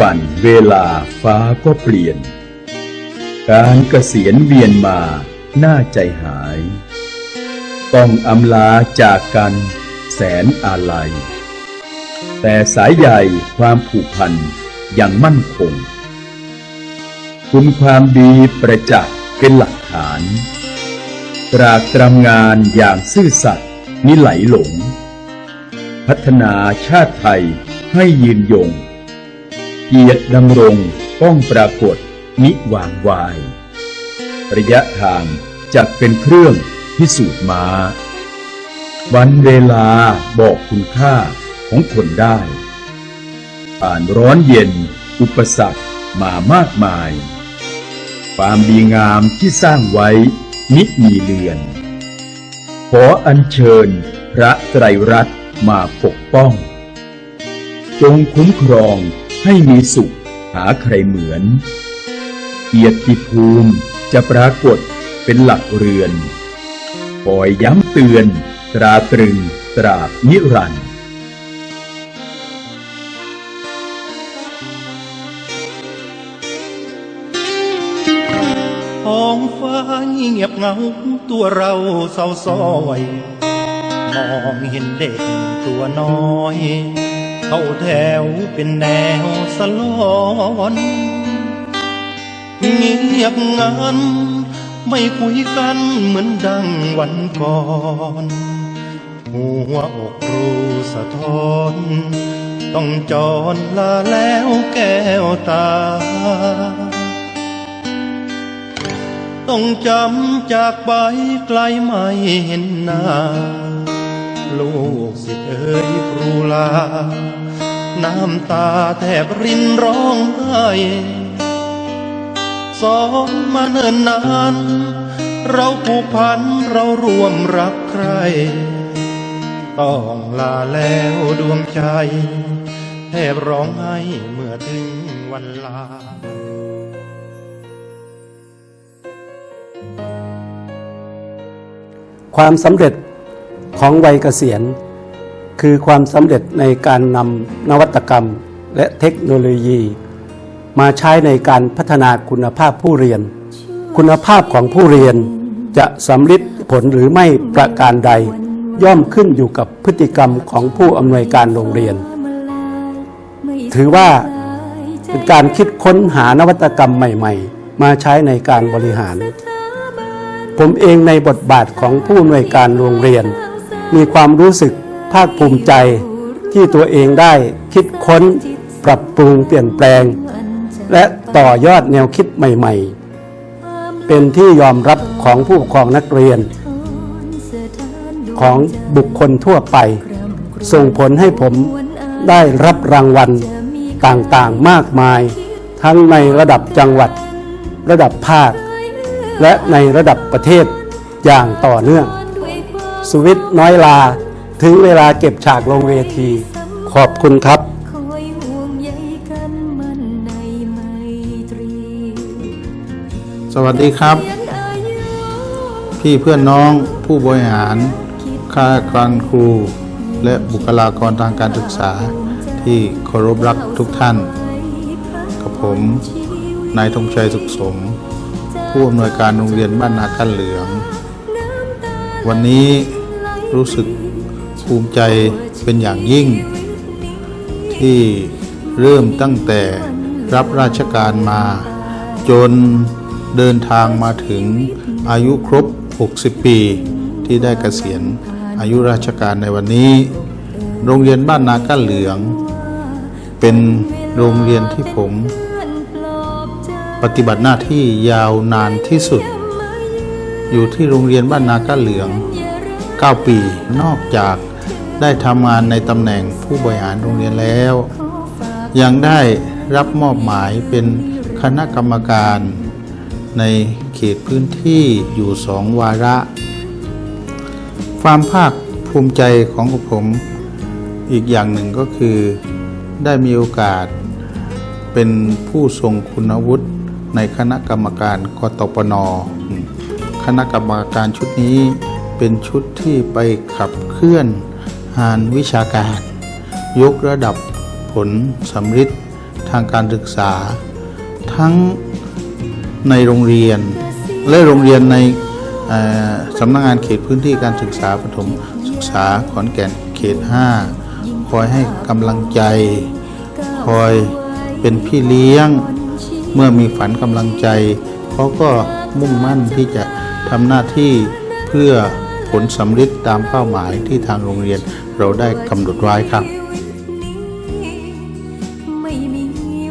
วันเวลาฟ้าก็เปลี่ยน การเกษียณเวียนมาน่าใจหาย ต้องอำลาจากกันแสนอาลัย แต่สายใยความผูกพันยังมั่นคง คุณความดีประจักษ์เป็นหลักฐาน ตรากตรำงานอย่างซื่อสัตย์มิไหลหลง พัฒนาชาติไทยให้ยืนยง เกียรติดำรงต้องปรากฏมิวางวาย ระยะทางจะเป็นเครื่องพิสูจน์มาวันเวลาบอกคุณค่าของคนได้ ผ่านร้อนเย็นอุปสรรคมามากมาย ความดีงามที่สร้างไว้มิมีเลือน ขออัญเชิญพระไตรรัตน์มาปกป้อง จงคุ้มครอง ให้มีสุขหาใครเหมือน เกียรติภูมิจะปรากฏเป็นหลักเรือนคอยย้ำเตือน ตราตรึงตราบนิรันดร์ท้องฟ้าเงียบเงาตัวเราเศร้าซ้อย มองเห็นเด็กตัวน้อย เข้าแถวเป็นแนวสลอนเงียบงันไม่คุยกันเหมือนดังวันก่อนหัวอกรูสะท้อน ต้องจรลาแล้วแก้วตา ต้องจำจากไปไกลไม่เห็นหน้า ลูกสิเอ๋ยครูลา น้ำตาแทบรินร้องไห้สอนมาเนิ่นนาน เราผูกพันเราร่วมรักใคร ต้องลาแล้วดวงใจ แทบร้องไห้เมื่อถึงวันลาความสำเร็จ ของวัยเกษียณ คือความสำเร็จในการนำนวัตกรรมและเทคโนโลยี มาใช้ในการพัฒนาคุณภาพผู้เรียน คุณภาพของผู้เรียนจะสำลิดผลหรือไม่ประการใด ย่อมขึ้นอยู่กับพฤติกรรมของผู้อำนวยการโรงเรียน ถือว่าเป็นการคิดค้นหานวัตกรรมใหม่ๆ มาใช้ในการบริหาร ผมเองในบทบาทของผู้อำนวยการโรงเรียน มีความรู้สึกภาคภูมิใจที่ตัวเองได้คิดค้น ปรับปรุงเปลี่ยนแปลง และต่อยอดแนวคิดใหม่ ๆ เป็นที่ยอมรับของผู้ปกครองนักเรียน ของบุคคลทั่วไป ส่งผลให้ผมได้รับรางวัลต่างๆมากมาย ทั้งในระดับจังหวัด ระดับภาค และในระดับประเทศอย่างต่อเนื่อง สวิตน้อยลา ถึงเวลาเก็บฉากลงเวที ขอบคุณครับสวัสดีครับ พี่เพื่อนน้องผู้บริหารข้าราชการครู และบุคลากรทางการศึกษาที่เคารพรักทุกท่าน กับผมนายธงชัยสุขสม ผู้อำนวยการโรงเรียนบ้านนากันเหลือง วันนี้รู้สึกภูมิใจเป็นอย่างยิ่ง ที่เริ่มตั้งแต่รับราชการมา จนเดินทางมาถึงอายุครบ 60 ปี ที่ได้เกษียณอายุราชการในวันนี้ โรงเรียนบ้านนาก้าเหลือง เป็นโรงเรียนที่ผม ปฏิบัติหน้าที่ยาวนานที่สุด อยู่ที่โรงเรียนบ้านนาก้าเหลือง 9 ปี นอกจากได้ทำงานในตำแหน่งผู้บริหารโรงเรียนแล้ว ยังได้รับมอบหมายเป็นคณะกรรมการในเขตพื้นที่อยู่สองวาระ ความภาคภูมิใจของผมอีกอย่างหนึ่งก็คือได้มีโอกาสเป็นผู้ทรงคุณวุฒิในคณะกรรมการกตปน คณะกรรมการชุดนี้เป็นชุดที่ไปขับเคลื่อนงานวิชาการ ยกระดับผลสำฤทธิ์ทางการศึกษา ทั้งในโรงเรียน และโรงเรียนในสำนักงานเขตพื้นที่การศึกษาประถมศึกษาขอนแก่นเขต 5 คอยให้กำลังใจ คอยเป็นพี่เลี้ยง เมื่อมีฝันกำลังใจเขาก็มุ่งมั่นที่จะ ทำหน้าที่เพื่อผลสำเร็จตามเป้าหมายที่ทางโรงเรียนเราได้กำหนดไว้ครับไม่มี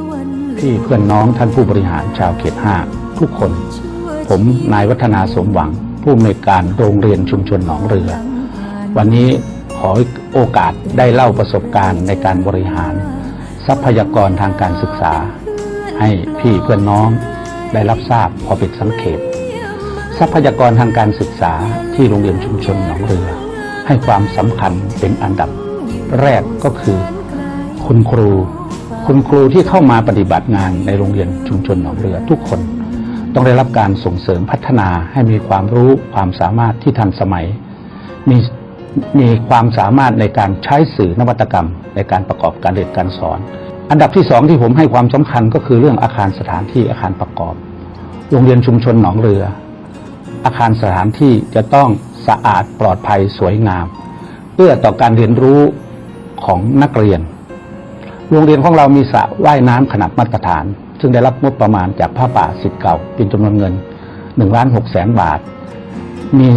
วันพี่เพื่อนน้องท่านผู้บริหารชาวเขตห้าทุกคน ผมนายวัฒนาสมหวัง ผู้อำนวยการโรงเรียนชุมชนหนองเรือ วันนี้ขอโอกาสได้เล่าประสบการณ์ในการบริหาร ทรัพยากรทางการศึกษา ให้พี่เพื่อนน้องได้รับทราบพอเป็นสังเขต ทรัพยากรทางการศึกษาที่โรงเรียนชุมชนหนองเรือ ให้ความสำคัญเป็นอันดับ แรกก็คือ คุณครู คุณครูที่เข้ามาปฏิบัติงานในโรงเรียนชุมชนหนองเรือทุกคน ต้องได้รับการส่งเสริมพัฒนาให้มีความรู้ความสามารถที่ทันสมัย มีมีความสามารถในการใช้สื่อนวัตกรรม ในการประกอบการเรียนการสอน อันดับที่สองที่ผมให้ความสำคัญก็คือเรื่องอาคารสถานที่อาคารประกอบ โรงเรียนชุมชนหนองเรือ อาคารสถานที่จะต้องสะอาดปลอดภัยสวยงาม เพื่อต่อการเรียนรู้ของนักเรียน โรงเรียนของเรามีสระว่ายน้ำขนาดมาตรฐาน ซึ่งได้รับงบประมาณจากผ้าป่าสิทธิ์เก่าเป็นจำนวนเงิน1ล้าน6แสนบาท มี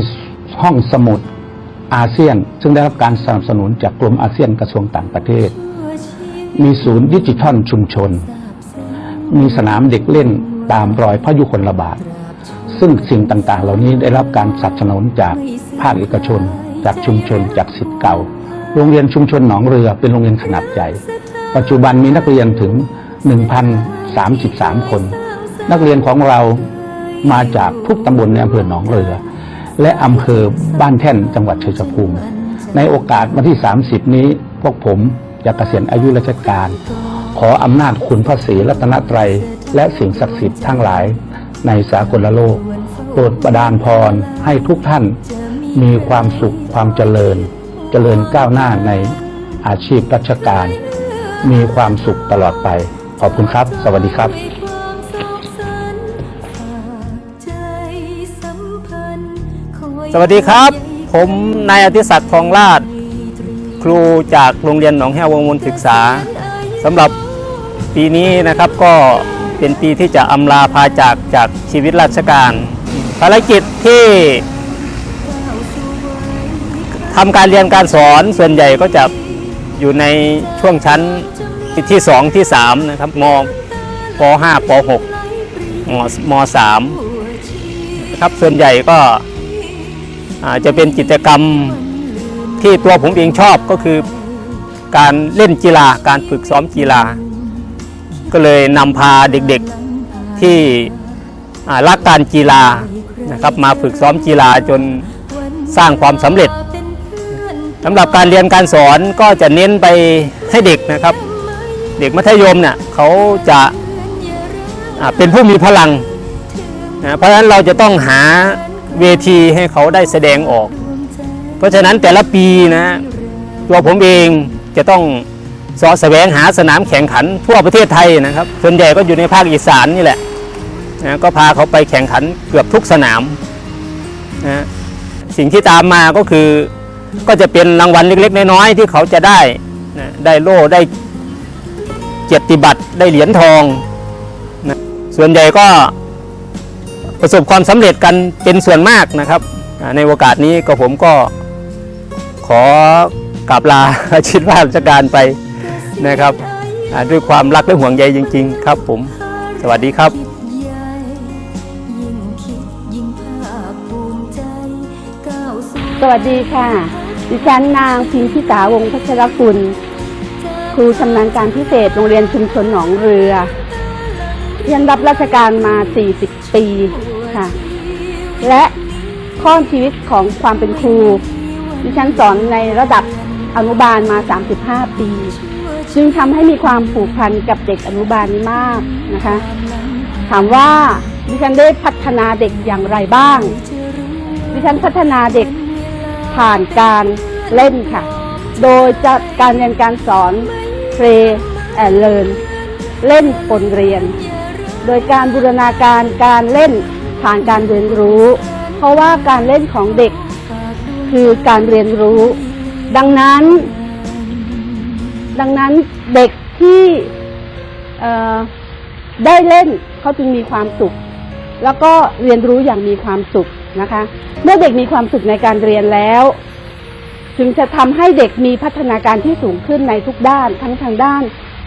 ห้องสมุดอาเซียน ซึ่งได้รับการสนับสนุนจากกรมอาเซียนกระทรวงต่างประเทศ มีศูนย์ดิจิทัลชุมชน มีสนามเด็กเล่นตามรอยพระยุคลบาท ซึ่งสิ่งต่างๆ เหล่านี้ได้รับการสนับสนุนจากภาคเอกชน จากชุมชน จากสิทธิ์เก่า โรงเรียนชุมชนหนองเรือเป็นโรงเรียนขนาดใหญ่ ปัจจุบันมีนักเรียนถึง 1,033 คน นักเรียนของเรามาจากทุกตำบลในอำเภอหนองเรือ และอำเภอบ้านแท่นจังหวัดชัยภูมิ ในโอกาสวันที่ 30 นี้พวกผมจะเกษียณอายุราชการ ขออำนาจคุณพระศรีรัตนตรัยและสิ่งศักดิ์สิทธิ์ทั้งหลายในสากลโลก โปรดประดานพรให้ทุกท่านมีความสุขความเจริญ เจริญก้าวหน้าในอาชีพราชการ มีความสุขตลอดไป ขอบคุณครับ สวัสดีครับสวัสดีครับ ผมนายอธิศักดิ์ทองลาดครูจากโรงเรียนหนองแห้ววงมูลศึกษาสำหรับปีนี้นะครับก็เป็นปีที่จะอำลาพาจากจากชีวิตราชการ ภารกิจที่ทำการเรียนการสอนส่วนใหญ่ก็จะอยู่ในช่วงชั้นที่ 2 ที่ 3 นะครับมป .5 ป .6 มม .3 ครับส่วนใหญ่ก็จะเป็นกิจกรรมที่ตัวผมเองชอบก็คือการเล่นกีฬาการฝึกซ้อมกีฬา ก็เลยนำพาเด็กๆที่ รักการกีฬานะครับมาฝึกซ้อมกีฬาจนสร้างความสำเร็จสำหรับการเรียนการสอนก็จะเน้นไปให้เด็กนะครับ เด็กมัธยมเนี่ยเขาจะเป็นผู้มีพลังนะเพราะฉะนั้นเราจะต้องหาเวทีให้เขาได้แสดงออก เพราะฉะนั้นแต่ละปีนะตัวผมเองจะต้องสอแสวงหาสนามแข่งขันทั่วประเทศไทยนะครับ ส่วนใหญ่ก็อยู่ในภาคอีสานนี่แหละ นะก็พาเขาไปแข่งขันเกือบทุกสนามนะสิ่งที่ตามมาก็คือก็จะเป็นรางวัลเล็กๆ น้อยๆที่เขาจะได้นะได้โล่ได้เกียรติบัตรได้เหรียญทองนะส่วนใหญ่ก็ประสบความสำเร็จกันเป็นส่วนมากนะครับในโอกาสนี้ก็ผมก็ขอกราบลาอาชีพราชการไปนะครับด้วยความรักและห่วงใยจริง ๆ ครับผม สวัสดีครับ สวัสดีค่ะ ดิฉันนางพิมพิสาวงศ์พัชรกุลครูชำนาญการพิเศษโรงเรียนชุมชนหนองเรือเรียนรับราชการมา 40 ปีค่ะ และข้อชีวิตของความเป็นครู ดิฉันสอนในระดับอนุบาลมา 35 ปี จึงทำให้มีความผูกพันกับเด็กอนุบาลนี้มากนะคะ ถามว่าดิฉันได้พัฒนาเด็กอย่างไรบ้าง ดิฉันพัฒนาเด็ก ผ่านการเล่นค่ะ โดยจะการเรียนการสอน play and learn เล่นปนเรียน โดยการบูรณาการการเล่นผ่านการเรียนรู้ เพราะว่าการเล่นของเด็กคือการเรียนรู้ ดังนั้น ดังนั้นเด็กที่ได้เล่นเขาจึงมีความสุข แล้วก็เรียนรู้อย่างมีความสุข นะคะ เมื่อเด็กมีความสุขในการเรียนแล้ว จึงจะทำให้เด็กมีพัฒนาการที่สูงขึ้นในทุกด้าน ทั้งทางด้าน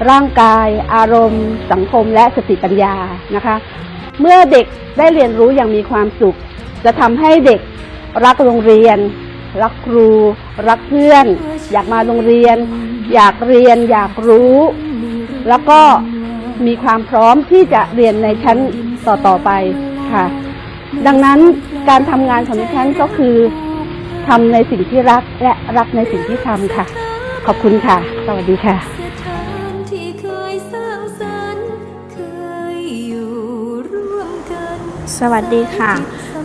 ร่างกาย อารมณ์ สังคมและสติปัญญานะคะ เมื่อเด็กได้เรียนรู้อย่างมีความสุข จะทำให้เด็กรักโรงเรียน รักครู รักเพื่อน อยากมาโรงเรียน อยากเรียน อยากรู้ แล้วก็มีความพร้อมที่จะเรียนในชั้นต่อๆไปค่ะ ดังนั้น การทำงานของดิฉันก็คือทำในสิ่งที่รักและรักในสิ่งที่ทำค่ะ ขอบคุณค่ะ สวัสดีค่ะสวัสดีค่ะ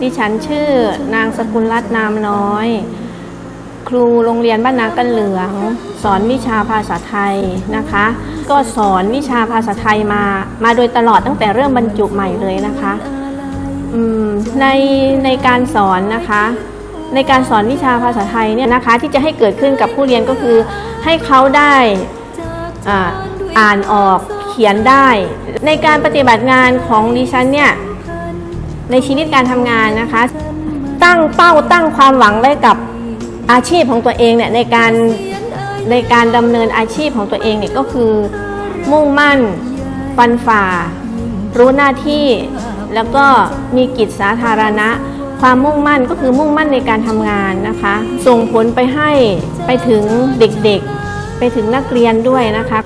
ดิฉันชื่อนางสกุลรัตน์นามน้อย ครูโรงเรียนบ้านนากันเหลือง สอนวิชาภาษาไทยนะคะ ก็สอนวิชาภาษาไทยมา มาโดยตลอดตั้งแต่เริ่มบรรจุใหม่เลยนะคะ ในในการสอนนะคะ ในการสอนวิชาภาษาไทยเนี่ยนะคะที่จะให้เกิดขึ้นกับผู้เรียนก็คือ ให้เขาได้อ่าอ่านออกเขียนได้ ในการปฏิบัติงานของดิฉันเนี่ยในชีวิตการทำงานนะคะ ตั้งเป้าตั้งความหวังไว้กับอาชีพของตัวเองเนี่ยในการในการดำเนินอาชีพของตัวเองเนี่ยก็คือมุ่งมั่นฟันฝ่า รู้หน้าที่ แล้วก็มีกิจสาธารณะ ความมุ่งมั่นก็คือมุ่งมั่นในการทำงานนะคะ ส่งผลไปให้ไปถึงเด็กๆ ไปถึงนักเรียนด้วยนะคะ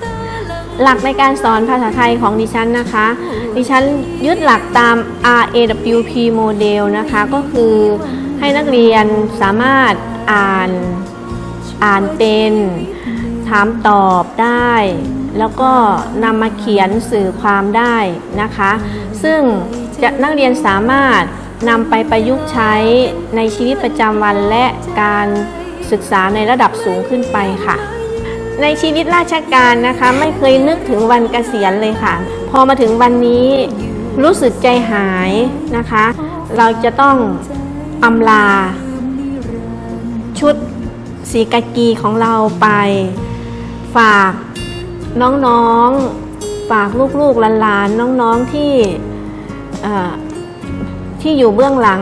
หลักในการสอนภาษาไทยของดิฉันนะคะ ดิฉันยึดหลักตาม RAWP โมเดลนะคะ ก็คือให้นักเรียนสามารถอ่านอ่านเป็นามตอบได้ แล้วก็นำมาเขียนสื่อความได้นะคะ ซึ่งจะนักเรียนสามารถนำไปประยุกต์ใช้ในชีวิตประจำวันและการศึกษาในระดับสูงขึ้นไปค่ะ ในชีวิตราชการนะคะไม่เคยนึกถึงวันเกษียณเลยค่ะ พอมาถึงวันนี้รู้สึกใจหายนะคะ เราจะต้องอำลา ชุดสีกากีของเราไป ฝากน้องๆ ฝากลูกๆหลานๆน้องๆที่ที่อยู่เบื้องหลัง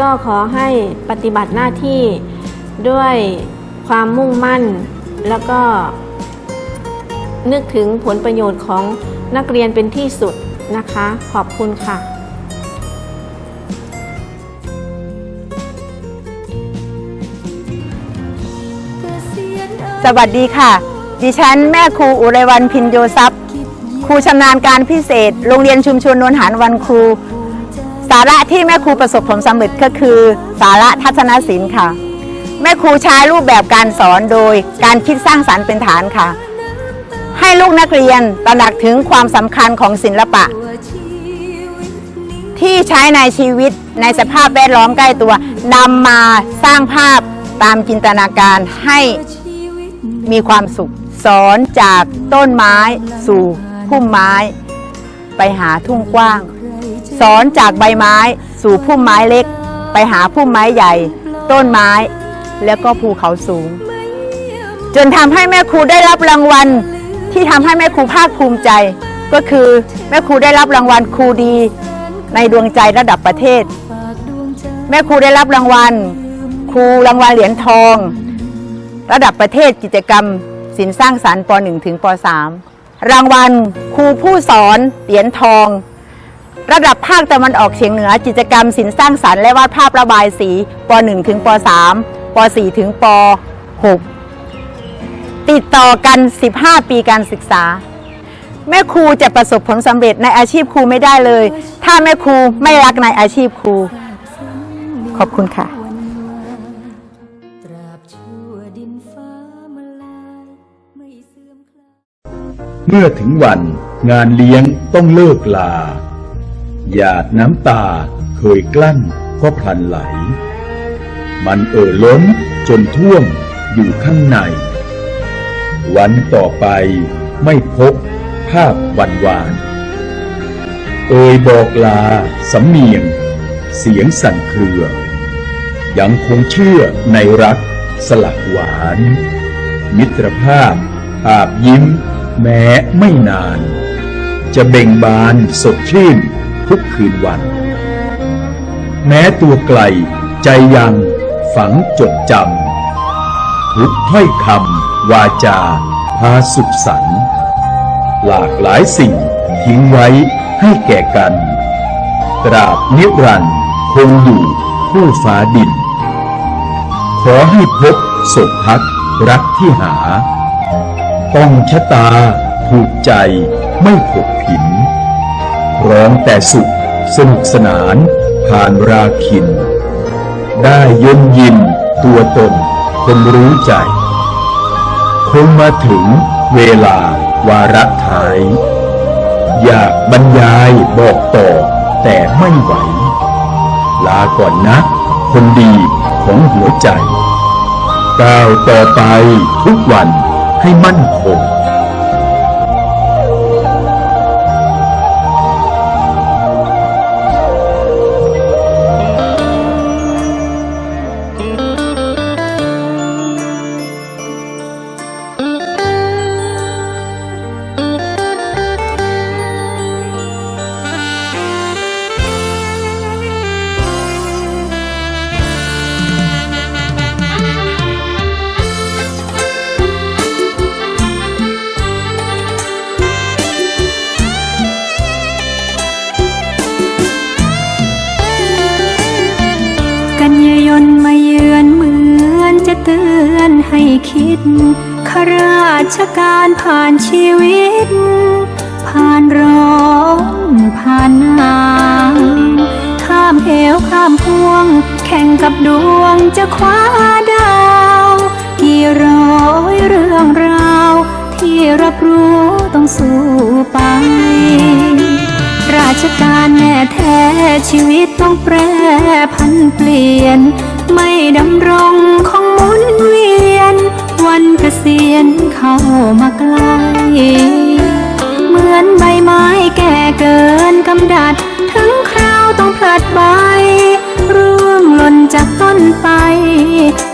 ก็ขอให้ปฏิบัติหน้าที่ด้วยความมุ่งมั่น แล้วก็นึกถึงผลประโยชน์ของนักเรียนเป็นที่สุดนะคะ ขอบคุณค่ะสวัสดีค่ะ ดิฉันแม่ครูอุไรวันพินโยทรัพย์ ครูชำนาญการพิเศษ โรงเรียนชุมชนนวลหารวันครู สาระที่แม่ครูประสบผลสำเร็จก็คือ สาระทัศนศิลป์ค่ะ แม่ครูใช้รูปแบบการสอนโดยการคิดสร้างสรรค์เป็นฐานค่ะ ให้ลูกนักเรียนตระหนักถึงความสำคัญของศิลปะ ที่ใช้ในชีวิตในสภาพแวดล้อมใกล้ตัวนำมาสร้างภาพตามจินตนาการให้มีความสุข สอนจากต้นไม้สู่พุ่มไม้ ไปหาทุ่งกว้าง สอนจากใบไม้สู่พุ่มไม้เล็ก ไปหาพุ่มไม้ใหญ่ ต้นไม้ แล้วก็ภูเขาสูง จนทำให้แม่ครูได้รับรางวัลที่ทำให้แม่ครูภาคภูมิใจ ก็คือแม่ครูได้รับรางวัลครูดี ในดวงใจระดับประเทศ แม่ครูได้รับรางวัล ครูรางวัลเหรียญทอง ระดับประเทศกิจกรรม ศิลป์สร้างสรรค์ป .1 ถึงป .3 รางวัลครูผู้สอนเหรียญทอง ระดับภาคตะวันออกเฉียงเหนือกิจกรรมศิลป์สร้างสรรค์และวาดภาพระบายสีป .1 ถึงป .3 ป .4 ถึงป .6 ติดต่อกัน 15 ปีการศึกษา แม่ครูจะประสบผลสำเร็จในอาชีพครูไม่ได้เลย ถ้าแม่ครูไม่รักในอาชีพครู ขอบคุณค่ะ มื่อถึงวันงานเลี้ยงต้องเลิกลา หยาดน้ำตาเคยกลั้นก็พลันไหล มันเอ่อล้นจนท่วมอยู่ข้างใน วันต่อไปไม่พบภาพวันวาน เอ่ยบอกลาสำเนียง เสียงสั่นเครือ ยังคงเชื่อในรักสลักหวาน มิตรภาพอาบยิ้ม แม้ไม่นาน จะเบ่งบานสดชื่นทุกคืนวัน แม้ตัวไกลใจยังฝังจดจำทุกถ้อยคำวาจาพาสุขสันหลากหลายสิ่งทิ้งไว้ให้แก่กัน ตราบนิรันดร์คงอยู่คู่ฟ้าดิน ขอให้พบศพพักรักที่หา ต้องชะตาถูกใจไม่ผกผิน ร้องแต่สุขสนุกสนานผ่านราคิน ได้ยนยินตัวตนคนรู้ใจ คงมาถึงเวลาวาระท้าย อยากบรรยายบอกต่อแต่ไม่ไหว ลาก่อนนะคนดีของหัวใจก้าวต่อไปทุกวัน ให้มั่นคง เตือนให้คิดข้าราชการผ่านชีวิต ผ่านร้อนผ่านหนาวข้ามเหวข้ามพวง แข่งกับดวงจะคว้าดาว กี่ร้อยเรื่องราว ที่รับรู้ต้องสู้ไป ราชการแน่แท้ชีวิตต้องแปรพันเปลี่ยน ไม่ดำรงคงหมุนเวียน วันเกษียณเข้ามาใกล้เหมือนใบไม้แก่เกินกำดัด ถึงคราวต้องผลัดใบร่วงหล่นจากต้นไป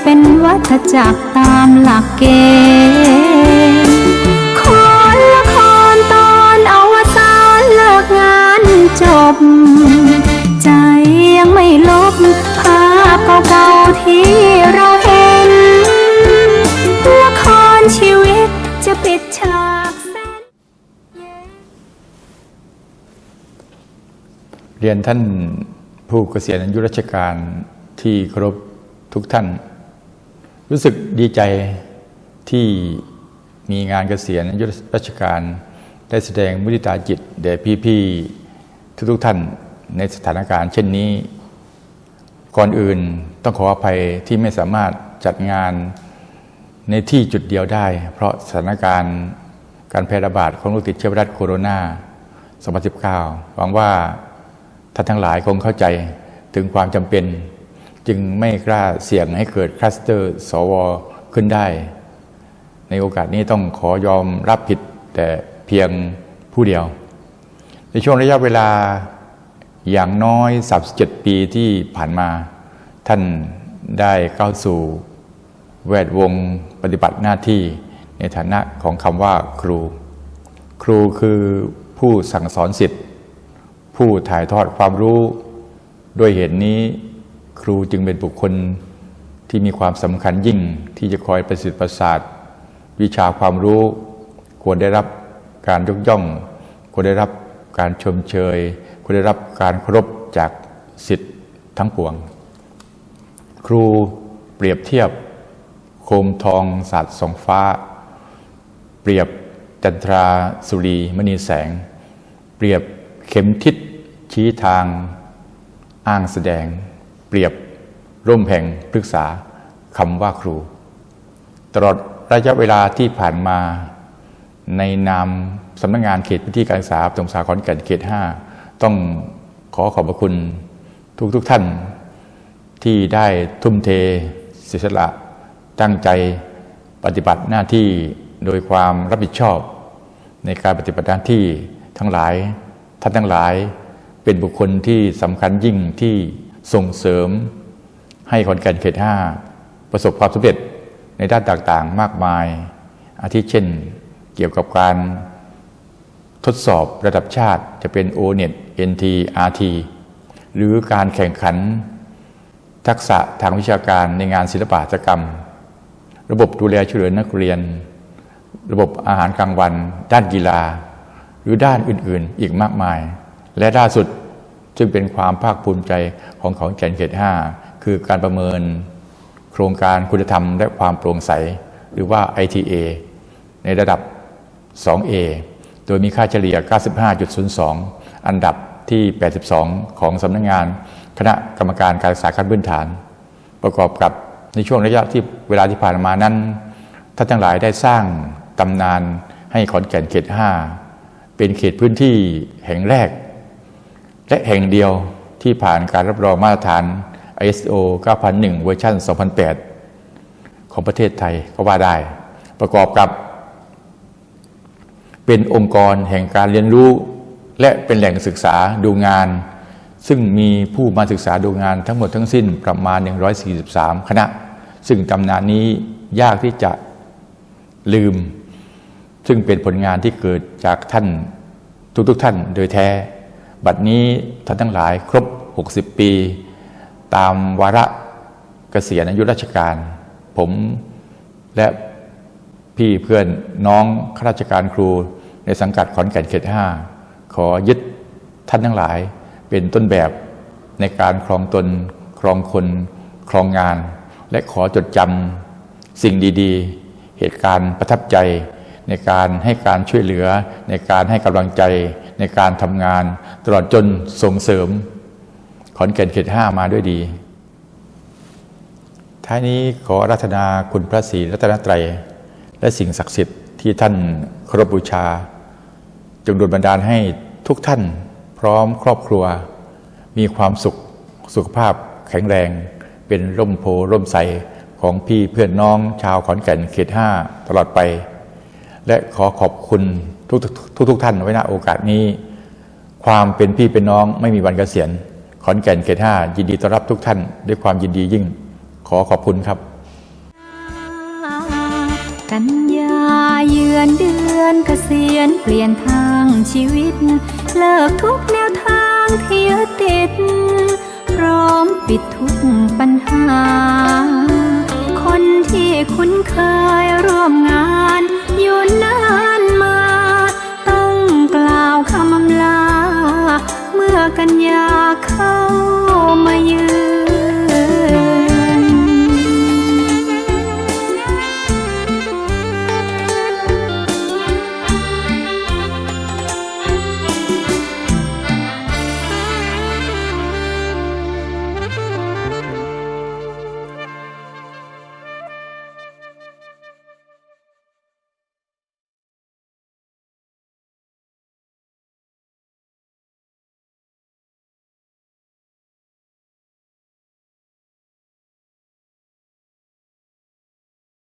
เป็นวัฏจักรตามหลักเกณฑ์ รียนท่านผู้เกษียณอายุราชการที่เคารพทุกท่าน รู้สึกดีใจที่มีงานเกษียณอายุราชการ ได้แสดงมุทิตาจิตแด่พี่ๆทุกๆท่านในสถานการณ์เช่นนี้ ก่อนอื่นต้องขออภัยที่ไม่สามารถจัดงานในที่จุดเดียวได้ เพราะสถานการณ์การแพร่ระบาดของโรคติดเชื้อไวรัสโคโรนา 2019 หวังว่า ท่านทั้งหลายคงเข้าใจถึงความจำเป็น จึงไม่กล้าเสี่ยงให้เกิดคลัสเตอร์สวขึ้นได้ ในโอกาสนี้ต้องขอยอมรับผิดแต่เพียงผู้เดียว ในช่วงระยะเวลาอย่างน้อย 37 ปีที่ผ่านมา ท่านได้เข้าสู่แวดวงปฏิบัติหน้าที่ในฐานะของคำว่าครู ครูคือผู้สั่งสอนสิทธิ์ ผู้ถ่ายทอดความรู้ด้วยเหตุนี้ ครูจึงเป็นบุคคลที่มีความสำคัญยิ่งที่จะคอยประสิทธิ์ประสาท วิชาความรู้ควรได้รับการยกย่อง ควรได้รับการชมเชย ควรได้รับการเคารพจากสิทธิ์ทั้งปวง ครูเปรียบเทียบ โคมทองสาดส่องฟ้า เปรียบจันทราสุรีมณีแสง เปรียบเข็มทิศ ชี้ทางอ้างแสดง เปรียบร่มแห่งพฤกษาคำว่าครู ตลอดระยะเวลาที่ผ่านมาในนามสำนักงงานเขตพื้นที่การศึกษาตรงสาขอนแก่นเขต 5 ต้องขอขอบพระคุณทุกทุกท่าน ที่ได้ทุ่มเทเสียสละตั้งใจปฏิบัติหน้าที่โดยความรับผิดชอบ ในการปฏิบัติหน้าที่ทั้งหลายท่านทั้งหลาย เป็นบุคคลที่สำคัญยิ่งที่ส่งเสริมให้ขอนแก่นเขตห้าประสบความสำเร็จในด้านต่างๆมากมาย อาทิเช่น เกี่ยวกับการทดสอบระดับชาติจะเป็น O-NET NT RT หรือการแข่งขัน ทักษะทางวิชาการในงานศิลปหัตถกรรม ระบบดูแลช่วยเหลือนักเรียน ระบบอาหารกลางวัน ด้านกีฬา หรือด้านอื่นๆ อีกมากมาย และล่าสุดซึ่งเป็นความภาคภูมิใจของของแก่นเขต5คือการประเมินโครงการคุณธรรมและความโปร่งใส หรือว่า ITA ในระดับ 2A โดยมีค่าเฉลี่ย 95.02 อันดับที่ 82 ของสำนักงงาน คณะกรรมการการศึกษาขั้นพื้นฐาน ประกอบกับในช่วงระยะที่เวลาที่ผ่านมานั้นท่านทั้งหลายได้สร้างตำนานให้ขอนแก่นเขต 5 เป็นเขตพื้นที่แห่งแรก และแห่งเดียวที่ผ่านการรับรองมาตรฐาน ISO 9001 เวอร์ชัน2008 ของประเทศไทยก็ว่าได้ ประกอบกับ เป็นองค์กรแห่งการเรียนรู้ และเป็นแหล่งศึกษาดูงาน ซึ่งมีผู้มาศึกษาดูงานทั้งหมดทั้งสิ้นประมาณ 143 คณะ ซึ่งตำนานนี้ยากที่จะลืม ซึ่งเป็นผลงานที่เกิดจากท่านทุกๆท่านโดยแท้ บัดนี้ท่านทั้งหลายครบ 60 ปี ตามวาระเกษียณอายุราชการ ผมและพี่เพื่อนน้องข้าราชการครูในสังกัดขอนแก่นเขต5ขอยึดท่านทั้งหลายเป็นต้นแบบในการครองตน ครองคน ครองงาน และขอจดจำสิ่งดีๆ เหตุการณ์ประทับใจ ในการให้การช่วยเหลือในการให้กำลังใจ ในการทำงานตลอดจนส่งเสริม ขอนแก่นเขตห้ามาด้วยดี ท้ายนี้ขอรัธนาคุณพระศรีรัตนตรัย และสิ่งศักดิ์สิทธิ์ที่ท่านเคารพบูชา จงดลบันดาลให้ทุกท่านพร้อมครอบครัว มีความสุขสุขภาพแข็งแรง เป็นร่มโพร่มใสของพี่เพื่อนน้องชาวขอนแก่นเขตห้าตลอดไป และขอขอบคุณ ทุกทุกทุกท่านไว้ณโอกาสนี้ ความเป็นพี่เป็นน้องไม่มีวันเกษียณขอนแก่นเขตห้ายินดีต้อนรับทุกท่าน ด้วยความยินดียิ่งขอขอบคุณครับ กันยาเยือนเดือนเกษียณเปลี่ยนทางชีวิต เลิกทุกแนวทางที่ยึดติด พร้อมปิดทุกปัญหา คนที่คุ้นเค